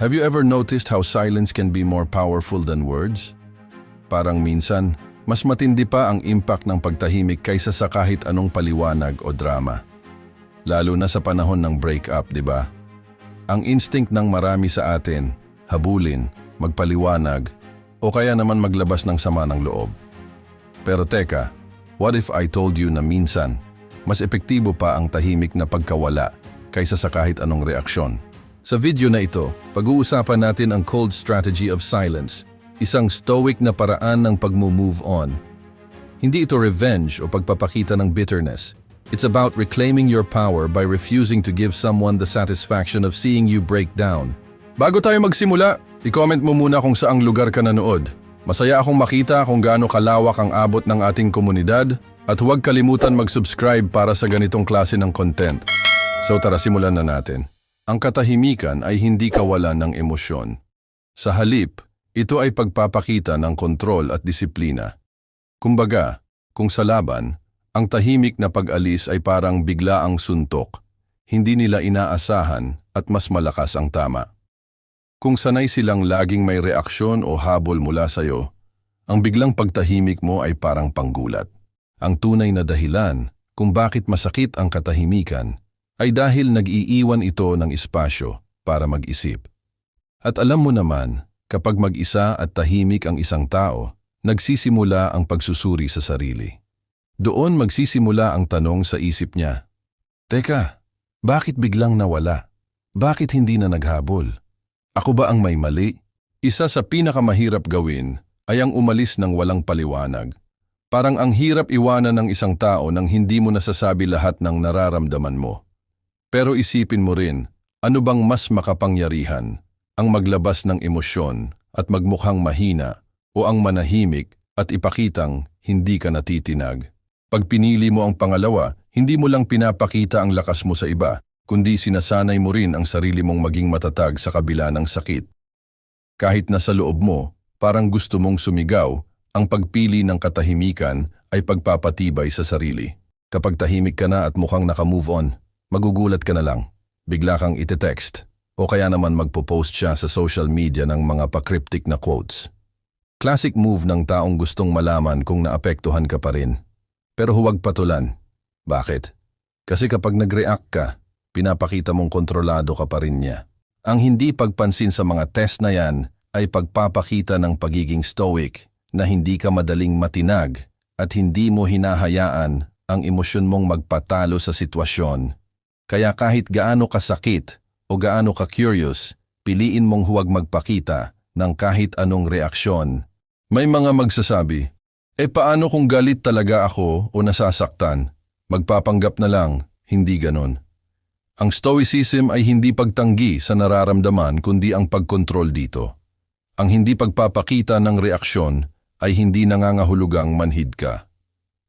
Have you ever noticed how silence can be more powerful than words? Parang minsan, mas matindi pa ang impact ng pagtahimik kaysa sa kahit anong paliwanag o drama. Lalo na sa panahon ng breakup, di ba? Ang instinct ng marami sa atin, habulin, magpaliwanag, o kaya naman maglabas ng sama ng loob. Pero teka, what if I told you na minsan, mas epektibo pa ang tahimik na pagkawala kaysa sa kahit anong reaksyon? Sa video na ito, pag-uusapan natin ang cold strategy of silence, isang stoic na paraan ng pag-move on. Hindi ito revenge o pagpapakita ng bitterness. It's about reclaiming your power by refusing to give someone the satisfaction of seeing you break down. Bago tayo magsimula, i-comment mo muna kung saang lugar ka nanood. Masaya akong makita kung gaano kalawak ang abot ng ating komunidad at huwag kalimutan mag-subscribe para sa ganitong klase ng content. So tara simulan na natin. Ang katahimikan ay hindi kawalan ng emosyon. Sa halip, ito ay pagpapakita ng kontrol at disiplina. Kumbaga, kung sa laban, ang tahimik na pag-alis ay parang bigla ang suntok. Hindi nila inaasahan at mas malakas ang tama. Kung sanay silang laging may reaksyon o habol mula sa'yo, ang biglang pagtahimik mo ay parang panggulat. Ang tunay na dahilan kung bakit masakit ang katahimikan ay dahil nag-iiwan ito ng espasyo para mag-isip. At alam mo naman, kapag mag-isa at tahimik ang isang tao, nagsisimula ang pagsusuri sa sarili. Doon magsisimula ang tanong sa isip niya, Teka, bakit biglang nawala? Bakit hindi na naghabol? Ako ba ang may mali? Isa sa pinakamahirap gawin ay ang umalis ng walang paliwanag. Parang ang hirap iwanan ng isang tao nang hindi mo nasasabi lahat ng nararamdaman mo. Pero isipin mo rin, ano bang mas makapangyarihan? Ang maglabas ng emosyon at magmukhang mahina o ang manahimik at ipakitang hindi ka natitinag. Pag pinili mo ang pangalawa, hindi mo lang pinapakita ang lakas mo sa iba, kundi sinasanay mo rin ang sarili mong maging matatag sa kabila ng sakit. Kahit na sa loob mo, parang gusto mong sumigaw, ang pagpili ng katahimikan ay pagpapatibay sa sarili. Kapag tahimik ka na at mukhang nakamove on, magugulat ka na lang. Bigla kang ite-text o kaya naman magpo-post siya sa social media ng mga pa-cryptic na quotes. Classic move ng taong gustong malaman kung naapektuhan ka pa rin. Pero huwag patulan. Bakit? Kasi kapag nag-react ka, pinapakita mong kontrolado ka pa rin niya. Ang hindi pagpansin sa mga test na yan ay pagpapakita ng pagiging stoic na hindi ka madaling matinag at hindi mo hinahayaan ang emosyon mong magpatalo sa sitwasyon. Kaya kahit gaano kasakit o gaano ka curious, piliin mong huwag magpakita ng kahit anong reaksyon. May mga magsasabi, eh paano kung galit talaga ako o nasasaktan? Magpapanggap na lang, hindi ganon. Ang stoicism ay hindi pagtanggi sa nararamdaman kundi ang pagkontrol dito. Ang hindi pagpapakita ng reaksyon ay hindi nangangahulugang manhid ka.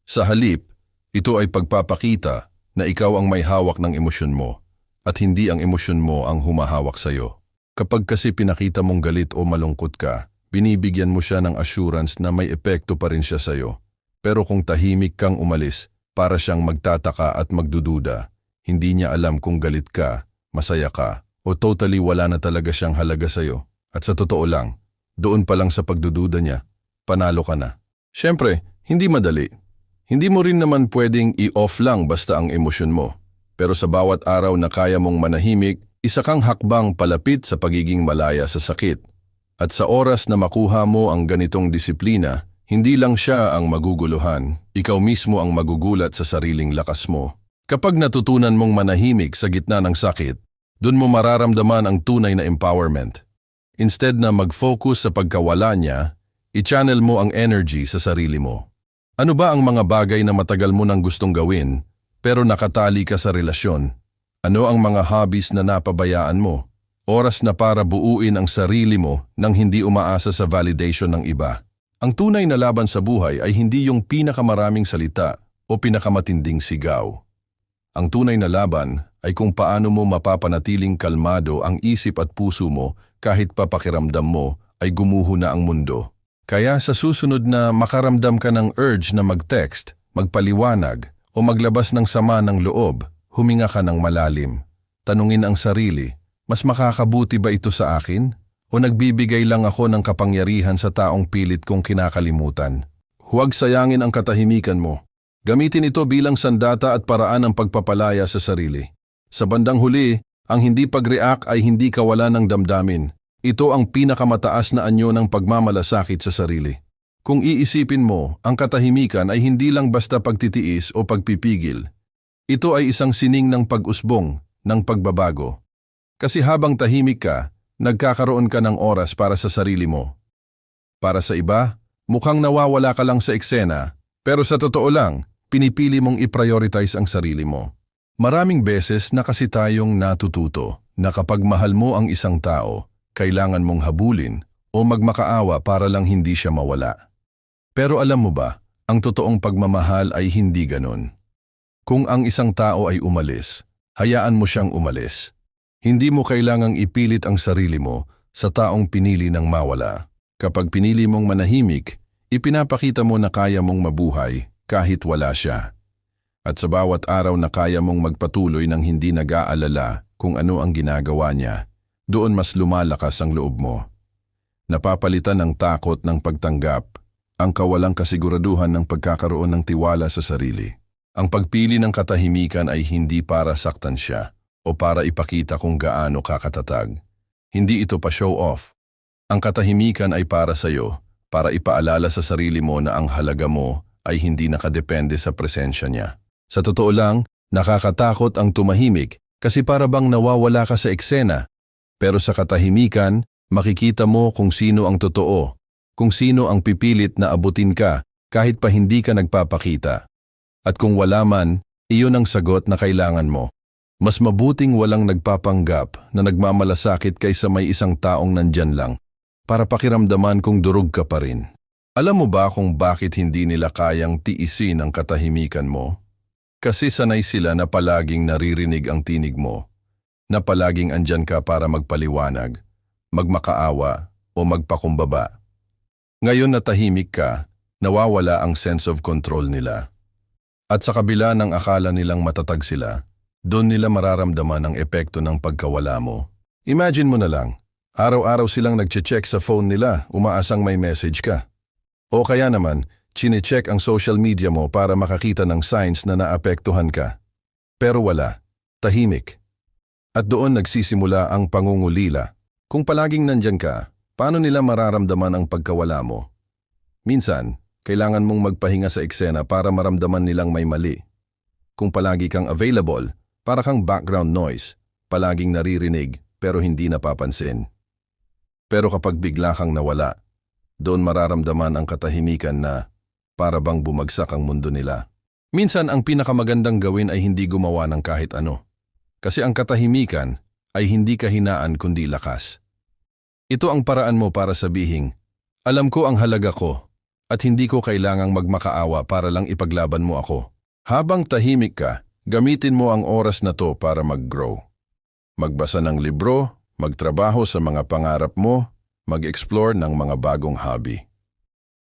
Sa halip, ito ay pagpapakita na ikaw ang may hawak ng emosyon mo at hindi ang emosyon mo ang humahawak sa iyo. Kapag kasi pinakita mong galit o malungkot ka, binibigyan mo siya ng assurance na may epekto pa rin siya sa iyo. Pero kung tahimik kang umalis, para siyang magtataka at magdududa, hindi niya alam kung galit ka, masaya ka, o totally wala na talaga siyang halaga sa iyo. At sa totoo lang, doon pa lang sa pagdududa niya, panalo ka na. Siyempre, hindi madali. Hindi mo rin naman pwedeng i-off lang basta ang emosyon mo. Pero sa bawat araw na kaya mong manahimik, isa kang hakbang palapit sa pagiging malaya sa sakit. At sa oras na makuha mo ang ganitong disiplina, hindi lang siya ang maguguluhan, ikaw mismo ang magugulat sa sariling lakas mo. Kapag natutunan mong manahimik sa gitna ng sakit, dun mo mararamdaman ang tunay na empowerment. Instead na mag-focus sa pagkawala niya, i-channel mo ang energy sa sarili mo. Ano ba ang mga bagay na matagal mo nang gustong gawin, pero nakatali ka sa relasyon? Ano ang mga hobbies na napabayaan mo? Oras na para buuin ang sarili mo nang hindi umaasa sa validation ng iba. Ang tunay na laban sa buhay ay hindi yung pinakamaraming salita o pinakamatinding sigaw. Ang tunay na laban ay kung paano mo mapapanatiling kalmado ang isip at puso mo kahit papakiramdam mo ay gumuho na ang mundo. Kaya sa susunod na makaramdam ka ng urge na mag-text, magpaliwanag o maglabas ng sama ng loob, huminga ka ng malalim. Tanungin ang sarili, Mas makakabuti ba ito sa akin? O nagbibigay lang ako ng kapangyarihan sa taong pilit kong kinakalimutan? Huwag sayangin ang katahimikan mo. Gamitin ito bilang sandata at paraan ng pagpapalaya sa sarili. Sa bandang huli, ang hindi pag-react ay hindi kawalan ng damdamin. Ito ang pinakamataas na anyo ng pagmamalasakit sa sarili. Kung iisipin mo, ang katahimikan ay hindi lang basta pagtitiis o pagpipigil. Ito ay isang sining ng pag-usbong, ng pagbabago. Kasi habang tahimik ka, nagkakaroon ka ng oras para sa sarili mo. Para sa iba, mukhang nawawala ka lang sa eksena, pero sa totoo lang, pinipili mong i-prioritize ang sarili mo. Maraming beses na kasi tayong natututo na kapag mahal mo ang isang tao, kailangan mong habulin o magmakaawa para lang hindi siya mawala. Pero alam mo ba, ang totoong pagmamahal ay hindi ganon. Kung ang isang tao ay umalis, hayaan mo siyang umalis. Hindi mo kailangang ipilit ang sarili mo sa taong pinili ng mawala. Kapag pinili mong manahimik, ipinapakita mo na kaya mong mabuhay kahit wala siya. At sa bawat araw na kaya mong magpatuloy ng hindi nag-aalala kung ano ang ginagawa niya, doon mas lumalakas ang loob mo. Napapalitan ng takot ng pagtanggap, ang kawalang kasiguraduhan ng pagkakaroon ng tiwala sa sarili. Ang pagpili ng katahimikan ay hindi para saktan siya o para ipakita kung gaano kakatatag. Hindi ito pa show off. Ang katahimikan ay para sa iyo, para ipaalala sa sarili mo na ang halaga mo ay hindi nakadepende sa presensya niya. Sa totoo lang, nakakatakot ang tumahimik kasi para bang nawawala ka sa eksena pero sa katahimikan, makikita mo kung sino ang totoo, kung sino ang pipilit na abutin ka kahit pa hindi ka nagpapakita. At kung wala man, iyon ang sagot na kailangan mo. Mas mabuting walang nagpapanggap na nagmamalasakit kaysa may isang taong nandyan lang para pakiramdaman kung durog ka pa rin. Alam mo ba kung bakit hindi nila kayang tiisin ang katahimikan mo? Kasi sanay sila na palaging naririnig ang tinig mo na palaging andyan ka para magpaliwanag, magmakaawa o magpakumbaba. Ngayon na tahimik ka, nawawala ang sense of control nila. At sa kabila ng akala nilang matatag sila, doon nila mararamdaman ang epekto ng pagkawala mo. Imagine mo na lang, araw-araw silang nagche-check sa phone nila, umaasang may message ka. O kaya naman, chine-check ang social media mo para makakita ng signs na naapektuhan ka. Pero wala, tahimik. At doon nagsisimula ang pangungulila. Kung palaging nandyan ka, paano nila mararamdaman ang pagkawala mo? Minsan, kailangan mong magpahinga sa eksena para maramdaman nilang may mali. Kung palagi kang available, para kang background noise, palaging naririnig pero hindi napapansin. Pero kapag bigla kang nawala, doon mararamdaman ang katahimikan na para bang bumagsak ang mundo nila. Minsan ang pinakamagandang gawin ay hindi gumawa ng kahit ano. Kasi ang katahimikan ay hindi kahinaan kundi lakas. Ito ang paraan mo para sabihing, alam ko ang halaga ko at hindi ko kailangang magmakaawa para lang ipaglaban mo ako. Habang tahimik ka, gamitin mo ang oras na to para mag-grow. Magbasa ng libro, magtrabaho sa mga pangarap mo, mag-explore ng mga bagong hobby.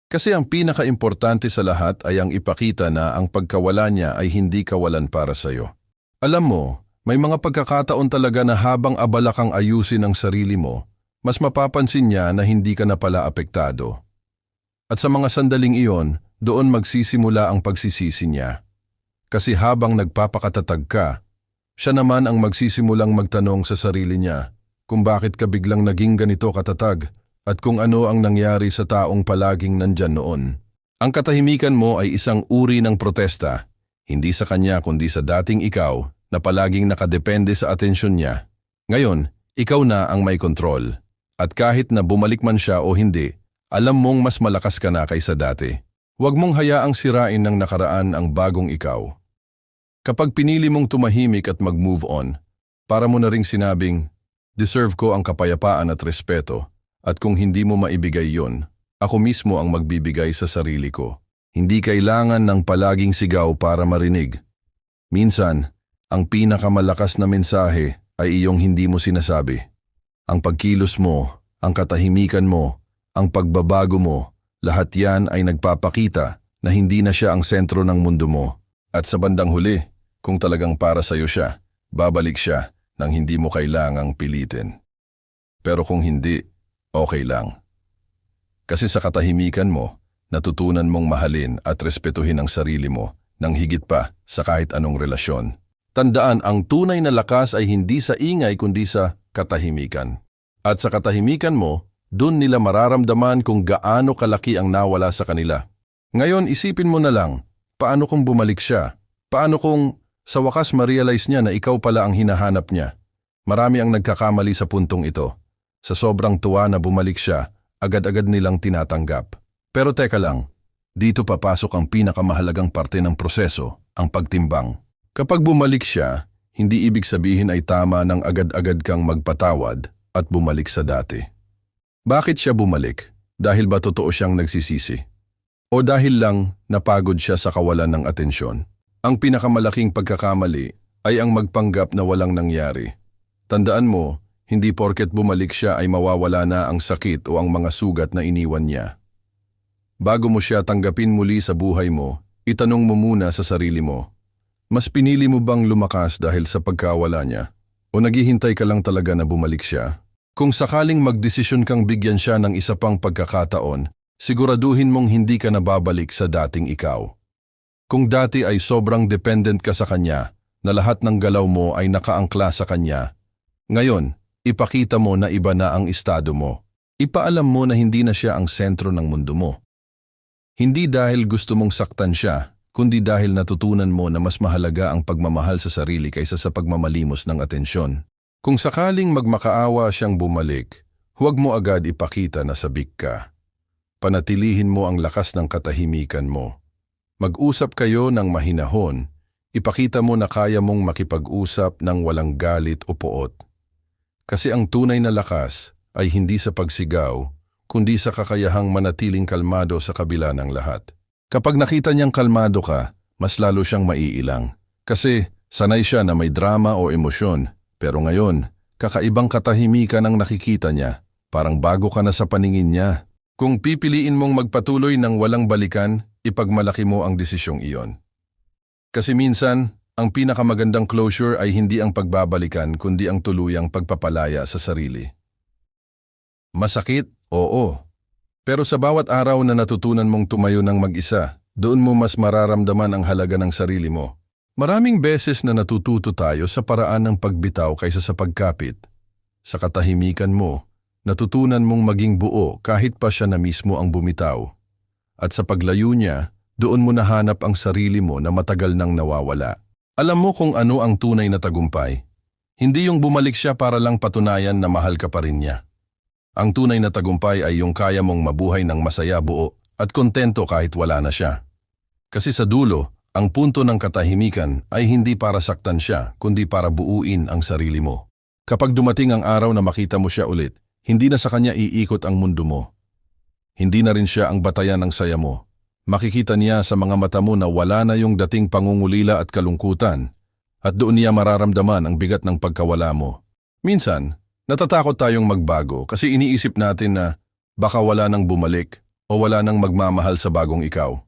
Kasi ang pinaka-importante sa lahat ay ang ipakita na ang pagkawala niya ay hindi kawalan para sa'yo. Alam mo, may mga pagkakataon talaga na habang abala kang ayusin ang sarili mo, mas mapapansin niya na hindi ka na pala apektado. At sa mga sandaling iyon, doon magsisimula ang pagsisisi niya. Kasi habang nagpapakatatag ka, siya naman ang magsisimulang magtanong sa sarili niya kung bakit ka biglang naging ganito katatag at kung ano ang nangyari sa taong palaging nandyan noon. Ang katahimikan mo ay isang uri ng protesta, hindi sa kanya kundi sa dating ikaw na palaging nakadepende sa atensyon niya. Ngayon, ikaw na ang may kontrol. At kahit na bumalik man siya o hindi, alam mong mas malakas ka na kaysa dati. Huwag mong hayaang sirain ng nakaraan ang bagong ikaw. Kapag pinili mong tumahimik at mag-move on, para mo na ring sinabing, deserve ko ang kapayapaan at respeto, at kung hindi mo maibigay yon, ako mismo ang magbibigay sa sarili ko. Hindi kailangan ng palaging sigaw para marinig. Minsan, ang pinakamalakas na mensahe ay iyong hindi mo sinasabi. Ang pagkilos mo, ang katahimikan mo, ang pagbabago mo, lahat yan ay nagpapakita na hindi na siya ang sentro ng mundo mo. At sa bandang huli, kung talagang para sa iyo siya, babalik siya nang hindi mo kailangang pilitin. Pero kung hindi, okay lang. Kasi sa katahimikan mo, natutunan mong mahalin at respetuhin ang sarili mo nang higit pa sa kahit anong relasyon. Tandaan, ang tunay na lakas ay hindi sa ingay kundi sa katahimikan. At sa katahimikan mo, dun nila mararamdaman kung gaano kalaki ang nawala sa kanila. Ngayon, isipin mo na lang, paano kung bumalik siya? Paano kung sa wakas ma-realize niya na ikaw pala ang hinahanap niya? Marami ang nagkakamali sa puntong ito. Sa sobrang tuwa na bumalik siya, agad-agad nilang tinatanggap. Pero teka lang, dito papasok ang pinakamahalagang parte ng proseso, ang pagtimbang. Kapag bumalik siya, hindi ibig sabihin ay tama ng agad-agad kang magpatawad at bumalik sa dati. Bakit siya bumalik? Dahil ba totoo siyang nagsisisi? O dahil lang napagod siya sa kawalan ng atensyon? Ang pinakamalaking pagkakamali ay ang magpanggap na walang nangyari. Tandaan mo, hindi porket bumalik siya ay mawawala na ang sakit o ang mga sugat na iniwan niya. Bago mo siya tanggapin muli sa buhay mo, itanong mo muna sa sarili mo, mas pinili mo bang lumakas dahil sa pagkawala niya? O naghihintay ka lang talaga na bumalik siya? Kung sakaling magdesisyon kang bigyan siya ng isa pang pagkakataon, siguraduhin mong hindi ka nababalik sa dating ikaw. Kung dati ay sobrang dependent ka sa kanya, na lahat ng galaw mo ay nakaangkla sa kanya, ngayon, ipakita mo na iba na ang estado mo. Ipaalam mo na hindi na siya ang sentro ng mundo mo. Hindi dahil gusto mong saktan siya, kundi dahil natutunan mo na mas mahalaga ang pagmamahal sa sarili kaysa sa pagmamalimos ng atensyon. Kung sakaling magmakaawa siyang bumalik, huwag mo agad ipakita na sabik ka. Panatilihin mo ang lakas ng katahimikan mo. Mag-usap kayo ng mahinahon, ipakita mo na kaya mong makipag-usap ng walang galit o poot. Kasi ang tunay na lakas ay hindi sa pagsigaw, kundi sa kakayahang manatiling kalmado sa kabila ng lahat. Kapag nakita niyang kalmado ka, mas lalo siyang maiilang. Kasi sanay siya na may drama o emosyon, pero ngayon, kakaibang katahimikan ang nakikita niya, parang bago ka na sa paningin niya. Kung pipiliin mong magpatuloy ng walang balikan, ipagmalaki mo ang desisyong iyon. Kasi minsan, ang pinakamagandang closure ay hindi ang pagbabalikan kundi ang tuluyang pagpapalaya sa sarili. Masakit? Oo. Pero sa bawat araw na natutunan mong tumayo ng mag-isa, doon mo mas mararamdaman ang halaga ng sarili mo. Maraming beses na natututo tayo sa paraan ng pagbitaw kaysa sa pagkapit. Sa katahimikan mo, natutunan mong maging buo kahit pa siya na mismo ang bumitaw. At sa paglayo niya, doon mo nahanap ang sarili mo na matagal nang nawawala. Alam mo kung ano ang tunay na tagumpay. Hindi yung bumalik siya para lang patunayan na mahal ka pa rin niya. Ang tunay na tagumpay ay yung kaya mong mabuhay ng masaya buo at kontento kahit wala na siya. Kasi sa dulo, ang punto ng katahimikan ay hindi para saktan siya kundi para buuin ang sarili mo. Kapag dumating ang araw na makita mo siya ulit, hindi na sa kanya iikot ang mundo mo. Hindi na rin siya ang batayan ng saya mo. Makikita niya sa mga mata mo na wala na yung dating pangungulila at kalungkutan at doon niya mararamdaman ang bigat ng pagkawala mo. Minsan, Natatakot tayong magbago kasi iniisip natin na baka wala nang bumalik o wala nang magmamahal sa bagong ikaw.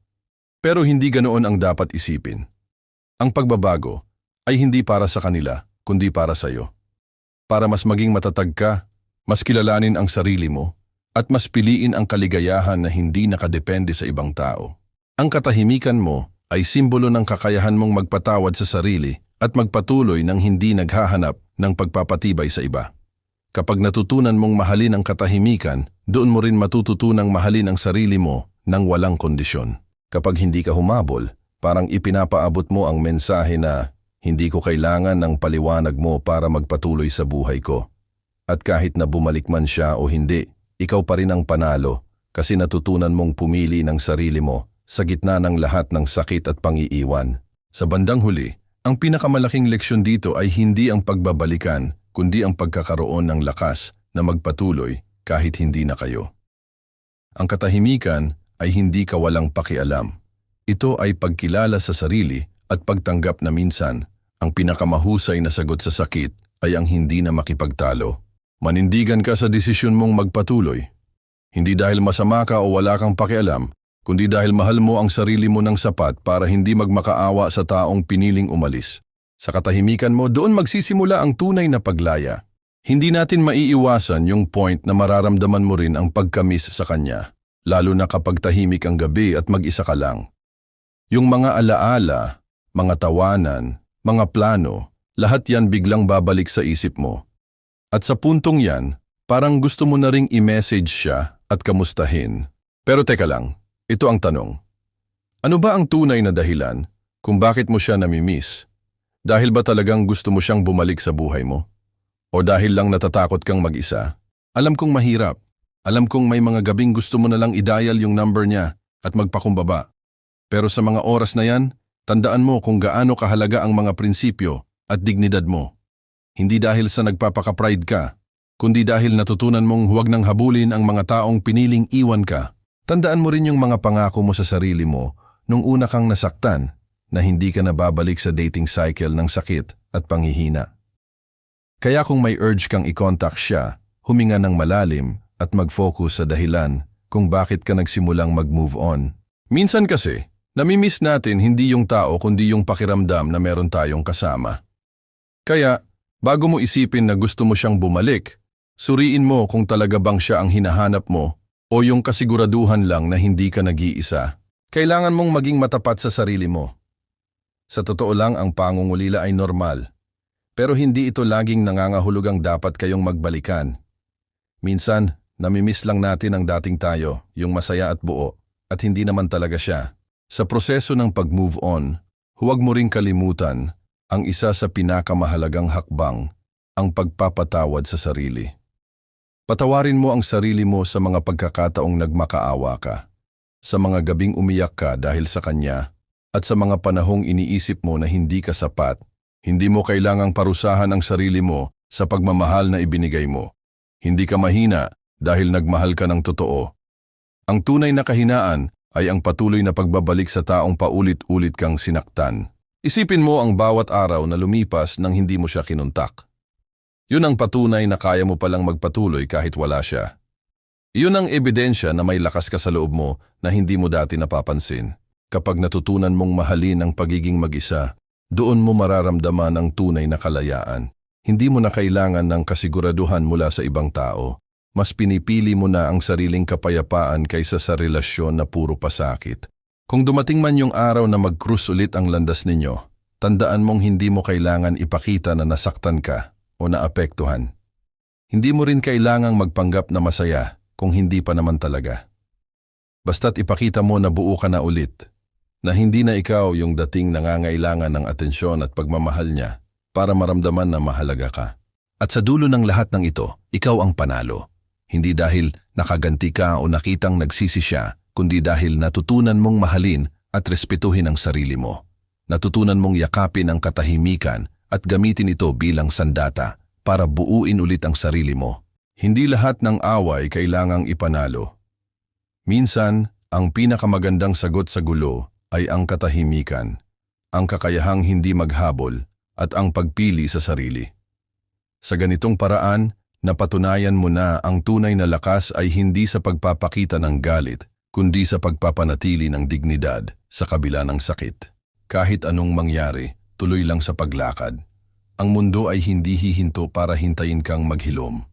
Pero hindi ganoon ang dapat isipin. Ang pagbabago ay hindi para sa kanila, kundi para sa iyo. Para mas maging matatag ka, mas kilalanin ang sarili mo, at mas piliin ang kaligayahan na hindi nakadepende sa ibang tao. Ang katahimikan mo ay simbolo ng kakayahan mong magpatawad sa sarili at magpatuloy ng hindi naghahanap ng pagpapatibay sa iba. Kapag natutunan mong mahalin ang katahimikan, doon mo rin matututunang mahalin ang sarili mo ng walang kondisyon. Kapag hindi ka humabol, parang ipinapaabot mo ang mensahe na hindi ko kailangan ng paliwanag mo para magpatuloy sa buhay ko. At kahit na bumalik man siya o hindi, ikaw pa rin ang panalo kasi natutunan mong pumili ng sarili mo sa gitna ng lahat ng sakit at pangiiwan. Sa bandang huli, ang pinakamalaking leksyon dito ay hindi ang pagbabalikan kundi ang pagkakaroon ng lakas na magpatuloy kahit hindi na kayo. Ang katahimikan ay hindi kawalang pakialam. Ito ay pagkilala sa sarili at pagtanggap na minsan ang pinakamahusay na sagot sa sakit ay ang hindi na makipagtalo. Manindigan ka sa desisyon mong magpatuloy. Hindi dahil masama ka o wala kang pakialam, kundi dahil mahal mo ang sarili mo ng sapat para hindi magmakaawa sa taong piniling umalis. Sa katahimikan mo, doon magsisimula ang tunay na paglaya. Hindi natin maiiwasan yung point na mararamdaman mo rin ang pagkamis sa kanya, lalo na kapag tahimik ang gabi at mag-isa ka lang. Yung mga alaala, mga tawanan, mga plano, lahat yan biglang babalik sa isip mo. At sa puntong yan, parang gusto mo na ring i-message siya at kamustahin. Pero teka lang, ito ang tanong. Ano ba ang tunay na dahilan kung bakit mo siya namimiss? Dahil ba talagang gusto mo siyang bumalik sa buhay mo? O dahil lang natatakot kang mag-isa? Alam kong mahirap. Alam kong may mga gabing gusto mo na lang i-dial yung number niya at magpakumbaba. Pero sa mga oras na yan, tandaan mo kung gaano kahalaga ang mga prinsipyo at dignidad mo. Hindi dahil sa nagpapaka-pride ka, kundi dahil natutunan mong huwag nang habulin ang mga taong piniling iwan ka. Tandaan mo rin yung mga pangako mo sa sarili mo nung una kang nasaktan na hindi ka nababalik sa dating cycle ng sakit at panghihina. Kaya kung may urge kang i-contact siya, huminga ng malalim at mag-focus sa dahilan kung bakit ka nagsimulang mag-move on. Minsan kasi, namimiss natin hindi yung tao kundi yung pakiramdam na meron tayong kasama. Kaya, bago mo isipin na gusto mo siyang bumalik, suriin mo kung talaga bang siya ang hinahanap mo o yung kasiguraduhan lang na hindi ka nag-iisa. Kailangan mong maging matapat sa sarili mo. Sa totoo lang ang pangungulila ay normal, pero hindi ito laging nangangahulugang dapat kayong magbalikan. Minsan, namimiss lang natin ang dating tayo, yung masaya at buo, at hindi naman talaga siya. Sa proseso ng pag-move on, huwag mo ring kalimutan ang isa sa pinakamahalagang hakbang, ang pagpapatawad sa sarili. Patawarin mo ang sarili mo sa mga pagkakataong nagmakaawa ka, sa mga gabing umiyak ka dahil sa kanya, at sa mga panahong iniisip mo na hindi ka sapat, hindi mo kailangang parusahan ang sarili mo sa pagmamahal na ibinigay mo. Hindi ka mahina dahil nagmahal ka ng totoo. Ang tunay na kahinaan ay ang patuloy na pagbabalik sa taong paulit-ulit kang sinaktan. Isipin mo ang bawat araw na lumipas nang hindi mo siya kinuntak. Yun ang patunay na kaya mo palang magpatuloy kahit wala siya. Iyon ang ebidensya na may lakas ka sa loob mo na hindi mo dati napapansin. Kapag natutunan mong mahalin ang pagiging mag-isa, doon mo mararamdaman ang tunay na kalayaan. Hindi mo na kailangan ng kasiguraduhan mula sa ibang tao. Mas pinipili mo na ang sariling kapayapaan kaysa sa relasyon na puro pasakit. Kung dumating man yung araw na mag-cruise ulit ang landas ninyo, tandaan mong hindi mo kailangan ipakita na nasaktan ka o naapektuhan. Hindi mo rin kailangang magpanggap na masaya kung hindi pa naman talaga. Basta't ipakita mo na buo ka na ulit, na hindi na ikaw yung dating nangangailangan ng atensyon at pagmamahal niya para maramdaman na mahalaga ka. At sa dulo ng lahat ng ito, ikaw ang panalo. Hindi dahil nakaganti ka o nakitang nagsisi siya, kundi dahil natutunan mong mahalin at respetuhin ang sarili mo. Natutunan mong yakapin ang katahimikan at gamitin ito bilang sandata para buuin ulit ang sarili mo. Hindi lahat ng away kailangang ipanalo. Minsan, ang pinakamagandang sagot sa gulo ay ang katahimikan, ang kakayahang hindi maghabol at ang pagpili sa sarili. Sa ganitong paraan, napatunayan mo na ang tunay na lakas ay hindi sa pagpapakita ng galit, kundi sa pagpapanatili ng dignidad sa kabila ng sakit. Kahit anong mangyari, tuloy lang sa paglakad. Ang mundo ay hindi hihinto para hintayin kang maghilom.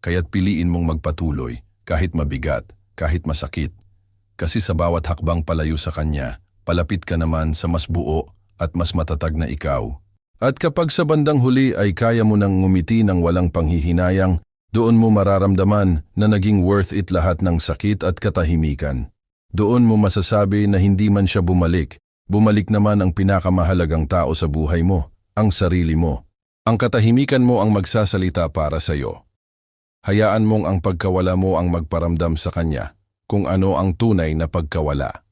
Kaya't piliin mong magpatuloy, kahit mabigat, kahit masakit. Kasi sa bawat hakbang palayo sa kanya, palapit ka naman sa mas buo at mas matatag na ikaw. At kapag sa bandang huli ay kaya mo nang ngumiti ng walang panghihinayang, doon mo mararamdaman na naging worth it lahat ng sakit at katahimikan. Doon mo masasabi na hindi man siya bumalik, bumalik naman ang pinakamahalagang tao sa buhay mo, ang sarili mo. Ang katahimikan mo ang magsasalita para sa iyo. Hayaan mong ang pagkawala mo ang magparamdam sa kanya kung ano ang tunay na pagkawala.